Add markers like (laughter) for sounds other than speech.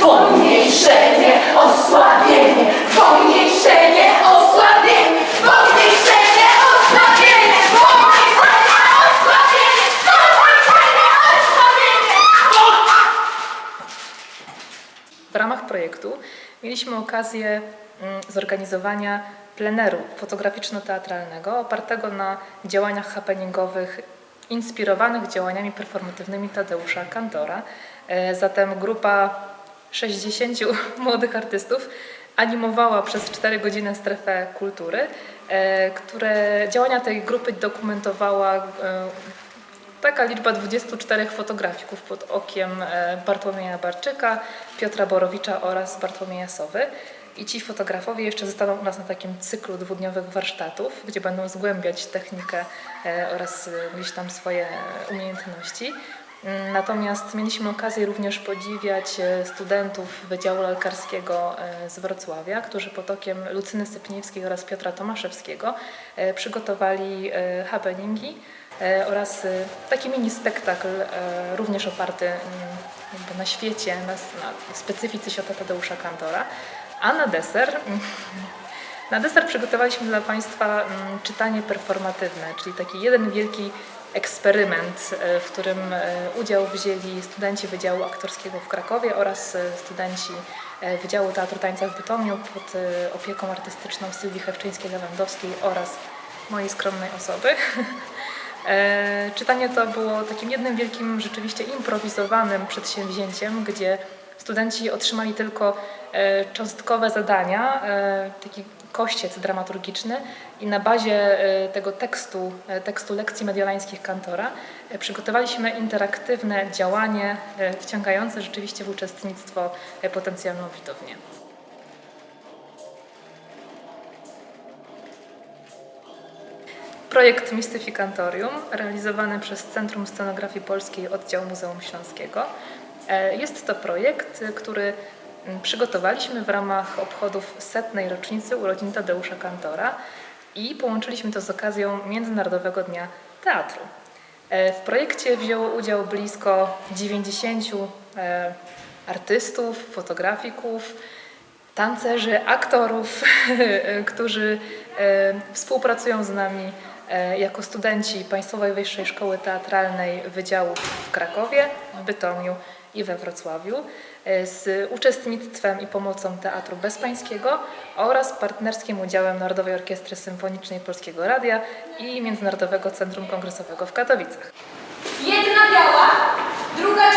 Pomniejszenie, osłabienie, pomniejszenie, osłabienie, pomniejszenie, osłabienie, pomniejszenie, osłabienie, pomniejszenie, osłabienie. W ramach projektu mieliśmy okazję mm, zorganizowania pleneru fotograficzno-teatralnego opartego na działaniach happeningowych inspirowanych działaniami performatywnymi Tadeusza Kantora. E, Zatem grupa 60 (laughs) młodych artystów animowała przez 4 godziny strefę kultury, e, które działania tej grupy dokumentowała e, Taka liczba 24 fotografików pod okiem e, Bartłomieja Barczyka, Piotra Borowicza oraz Bartłomieja Sowy. I ci fotografowie jeszcze zostaną u nas na takim cyklu dwudniowych warsztatów, gdzie będą zgłębiać technikę oraz gdzieś tam swoje umiejętności. Natomiast mieliśmy okazję również podziwiać e, studentów Wydziału Lalkarskiego e, z Wrocławia, którzy pod okiem Lucyny Sypniewskiej oraz Piotra Tomaszewskiego e, przygotowali happeningi oraz taki mini spektakl, również oparty mm, na świecie, na, na specyfice świata Tadeusza Kantora. A na deser, (laughs) na deser przygotowaliśmy dla Państwa mm, czytanie performatywne, czyli taki jeden wielki eksperyment, e, w którym e, udział wzięli studenci Wydziału Aktorskiego w Krakowie oraz e, studenci Wydziału Teatru Tańca w Bytomiu pod opieką artystyczną Sylwii Hewczyńskiej-Lewandowskiej oraz mojej skromnej osoby. (laughs) Czytanie to było takim jednym wielkim, rzeczywiście improwizowanym przedsięwzięciem, gdzie studenci otrzymali tylko cząstkowe zadania, e, taki kościec dramaturgiczny i na bazie e, tego tekstu, e, tekstu lekcji mediolańskich Kantora e, przygotowaliśmy interaktywne działanie e, wciągające rzeczywiście w uczestnictwo e, potencjalną widownię. Projekt Mistyfikantorium, realizowany przez Centrum Scenografii Polskiej Oddział Muzeum Śląskiego. E, Jest to projekt, który przygotowaliśmy w ramach obchodów setnej rocznicy urodzin Tadeusza Kantora i połączyliśmy to z okazją Międzynarodowego Dnia Teatru. E, W projekcie wzięło udział blisko 90 e, artystów, fotografików, tancerzy, aktorów, (laughs) którzy e, współpracują z nami e, jako studenci Państwowej Wyższej Szkoły Teatralnej Wydziałów w Krakowie, w Bytomiu i we Wrocławiu e, z uczestnictwem i pomocą Teatru Bezpańskiego oraz partnerskim udziałem Narodowej Orkiestry Symfonicznej Polskiego Radia i Międzynarodowego Centrum Kongresowego w Katowicach. Jedna biała, druga